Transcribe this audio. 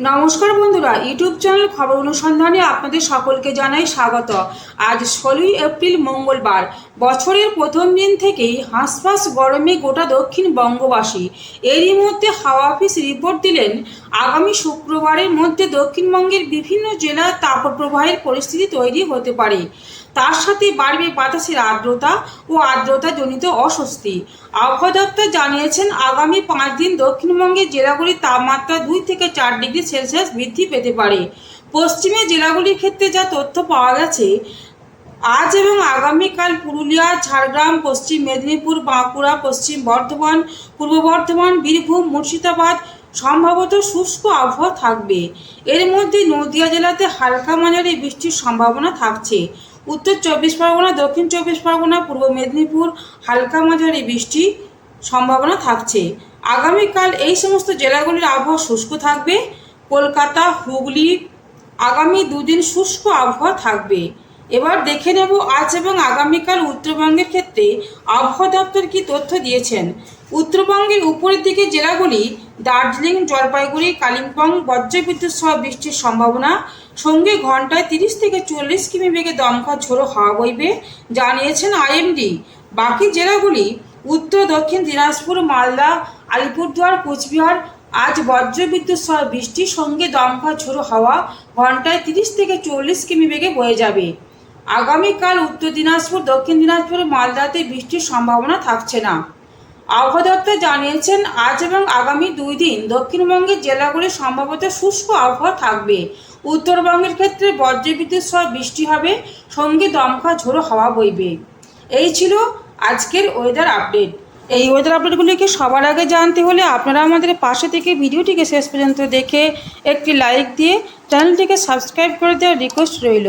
নমস্কার বন্ধুরা, YouTube channel খবর অনুসন্ধানে আপনাদের সকলকে জানাই স্বাগত। আজ ষোলোই এপ্রিল মঙ্গলবার, বছরের প্রথম দিন থেকেই হাঁসফাঁস গরমে গোটা দক্ষিণ বঙ্গবাসী। এরই মধ্যে হাওয়া অফিস রিপোর্ট দিলেন, আগামী শুক্রবারের মধ্যে দক্ষিণবঙ্গের বিভিন্ন জেলার তাপপ্রবাহের পরিস্থিতি তৈরি হতে পারে। তার সাথে বাড়বে বাতাসের আর্দ্রতা ও আর্দ্রতাজনিত অস্বস্তি। আবহাওয়া দপ্তর জানিয়েছেন, আগামী পাঁচ দিন দক্ষিণবঙ্গের জেলাগুলির তাপমাত্রা দুই থেকে চার ডিগ্রি সেলসিয়াস বৃদ্ধি পেতে পারে। পশ্চিমে জেলাগুলির ক্ষেত্রে যা তথ্য পাওয়া গেছে, আজ এবং আগামীকাল পুরুলিয়া, ঝাড়গ্রাম, পশ্চিম মেদিনীপুর, বাঁকুড়া, পশ্চিম বর্ধমান, পূর্ব বর্ধমান, বীরভূম, মুর্শিদাবাদ সম্ভবত শুষ্ক আবহাওয়া থাকবে। এর মধ্যে নদিয়া জেলাতে হালকা মাঝারি বৃষ্টির সম্ভাবনা থাকছে। উত্তর চব্বিশ পরগনা, দক্ষিণ চব্বিশ পরগনা, পূর্ব মেদিনীপুর, হালকা মাঝারি বৃষ্টি সম্ভাবনা থাকছে। আগামীকাল এই সমস্ত জেলাগুলির আবহাওয়া শুষ্ক থাকবে। কলকাতা, হুগলি আগামী দুদিন শুষ্ক আবহাওয়া থাকবে। এবার দেখে নেব আজ এবং আগামীকাল উত্তরবঙ্গের ক্ষেত্রে আবহাওয়া দপ্তর কি তথ্য দিয়েছেন। উত্তরবঙ্গের উপরের দিকে জেলাগুলি দার্জিলিং, জলপাইগুড়ি, কালিম্পং, বজ্রবিদ্যুৎ সহ বৃষ্টির সম্ভাবনা। সঙ্গে ঘন্টায় তিরিশ থেকে চল্লিশ কিমি বেগে দমকা ঝোড়ো হাওয়া বইবে, জানিয়েছেন আইএমডি। বাকি জেলাগুলি উত্তর, দক্ষিণ দিনাজপুর, মালদা, আলিপুরদুয়ার, কোচবিহার আজ বজ্রবিদ্যুৎ সহ বৃষ্টির সঙ্গে দমকা ঝোড়ো হাওয়া ঘন্টায় তিরিশ থেকে চল্লিশ কিমি বেগে বয়ে যাবে। আগামীকাল উত্তর দিনাজপুর, দক্ষিণ দিনাজপুর মালদাতে বৃষ্টির সম্ভাবনা থাকছে না। আবহাওয়া দপ্তর জানিয়েছেন, আজ এবং আগামী দুই দিন দক্ষিণবঙ্গের জেলাগুলি সম্ভবত শুষ্ক আবহাওয়া থাকবে। উত্তরবঙ্গের ক্ষেত্রে বজ্রবিদ্যুৎ সহ বৃষ্টি হবে, সঙ্গে দমকা ঝোড়ো হাওয়া বইবে। এই ছিল আজকের ওয়েদার আপডেট এই ওয়েদার আপডেটগুলিকে সবার আগে জানতে হলে আপনারা আমাদের পাশে থেকে ভিডিওটিকে শেষ পর্যন্ত দেখে একটি লাইক দিয়ে চ্যানেলটিকে সাবস্ক্রাইব করে দেওয়ার রিকোয়েস্ট রইল।